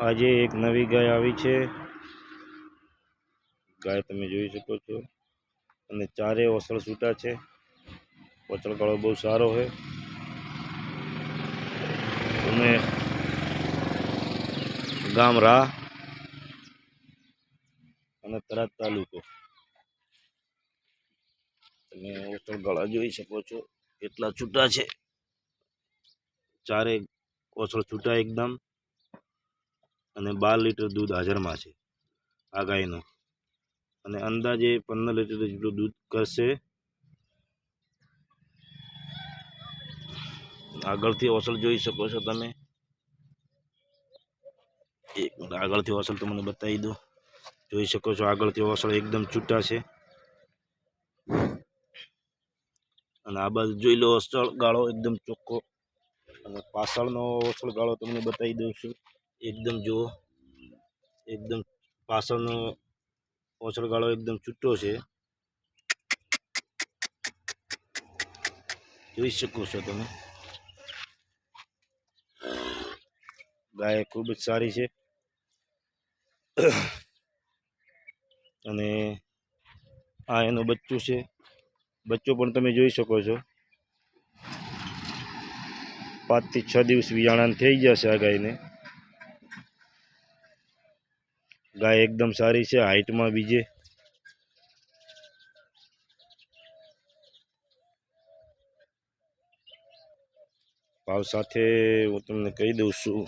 આજે એક નવી ગાય આવી છે. ગાય તમે જોઈ શકો છો. અને ચારે ઓસળ છૂટા છે. ઓસળગાળો બહુ સારો છે. અને ગામ રા અને તરાજ તાલુકો. તમે ઓસળગાળા જોઈ શકો છો. કેટલા છૂટા છે. ચારે ઓસળ છૂટા એકદમ. અને બાર લીટર દૂધ હાજરમાં છે આ ગાયનું અને અંદાજે પંદર લીટર જેટલું દૂધ કરશે. આગળથી ઓસલ જોઈ શકો છો તમે. એક મિનિટ, આગળથી ઓસલ તમને બતાવી દો. જોઈ શકો છો આગળથી ઓસળ એકદમ છૂટા છે. અને આ બાજુ જોઈ લો ઓસળ ગાળો એકદમ ચોખ્ખો. અને પાછળનો ઓસળ ગાળો તમને બતાવી દઉં છું. એકદમ જુઓ. એકદમ પાછળનો ઓછળગાળો એકદમ છૂટો છે. જોઈ શકો છો તમે. ગાય ખૂબ જ સારી છે. અને આ એનું બચ્ચું છે. બચ્ચું પણ તમે જોઈ શકો છો. પાંચથી છ દિવસ વિયાણા થઈ જશે આ ગાયને. ગાય એકદમ સારી છે હાઇટમાં બીજે. ભાવ સાથે હું તમને કહી દઉં છું.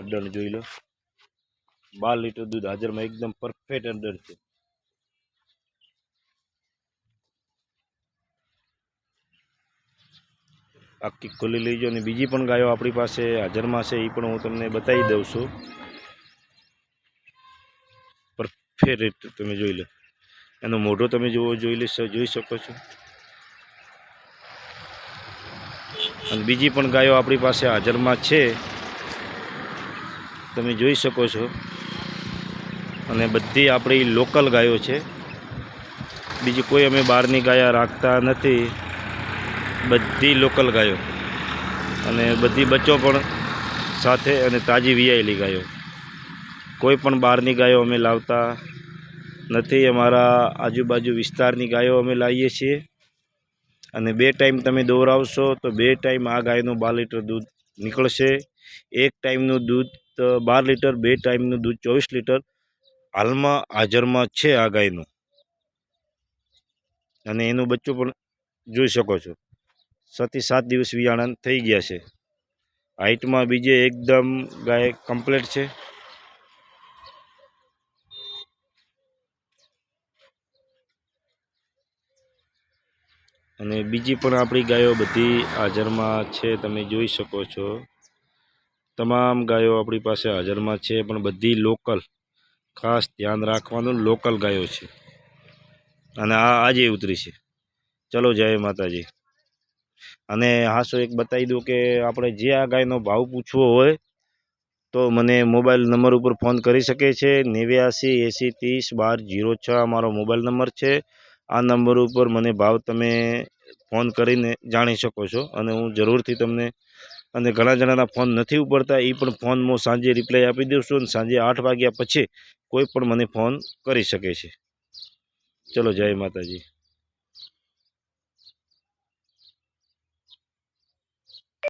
અડ્ડર જોઈ લો. બાર લીટર દૂધ હાજરમાં એકદમ પરફેક્ટ અડ્ડર છે. આખી ખોલી લઈ જાઓ અને બીજી પણ ગાયો આપણી પાસે હાજરમાં છે, એ પણ હું તમને બતાવી દઉં છું. પરફેક્ટ તમે જોઈ લો. એનો મોઢો તમે જોવો જોઈ લેશો જોઈ શકો છો. અને બીજી પણ ગાયો આપણી પાસે હાજરમાં છે. તમે જોઈ શકો છો. અને બધી આપણી લોકલ ગાયો છે. બીજી કોઈ અમે બહારની ગાયા રાખતા નથી. બધી લોકલ ગાયો. અને બધી બચ્ચો પણ સાથે અને તાજી વિયાયેલી ગાયો. કોઈ પણ બહારની ગાયો અમે લાવતા નથી. અમારા આજુબાજુ વિસ્તારની ગાયો અમે લાવીએ છીએ. અને બે ટાઈમ તમે દોરાવશો તો બે ટાઈમ આ ગાયનું બાર લીટર દૂધ નીકળશે. એક ટાઈમનું દૂધ બાર લીટર, બે ટાઈમનું દૂધ, ચોવીસ લીટર હાલમાં હાજરમાં છે આ ગાયનું. અને એનું બચ્ચું પણ જોઈ શકો છો. છથી સાત દિવસ વિયાણા થઈ ગયા છે. હાઇટમાં બીજે એકદમ ગાય કમ્પ્લીટ છે. અને બીજી પણ આપણી ગાયો બધી હાજરમાં છે, તમે જોઈ શકો છો. તમામ ગાયો આપણી પાસે હાજરમાં છે, પણ બધી લોકલ, ખાસ ધ્યાન રાખવાનું લોકલ ગાયો છે. અને આ આજે ઉતરી છે. ચલો જય માતાજી. અને હાસો એક બતાવી દઉં કે આપણે જે આ ગાયનો ભાવ પૂછવો હોય, તો મને મોબાઈલ નંબર ઉપર ફોન કરી શકે છે. નેવ્યાસી એંસી ત્રીસ બાર જીરો છ અમારો મોબાઈલ નંબર છે. આ નંબર ઉપર મને ભાવ તમે ફોન કરીને જાણી શકો છો અને હું જરૂરથી તમને અને ઘણા જણાના ફોન નથી ઉપડતા એ પણ ફોન હું સાંજે રિપ્લાય આપી દઉં છું અને સાંજે આઠ વાગ્યા પછી કોઈ પણ મને ફોન કરી શકે છે. ચલો, જય માતાજી.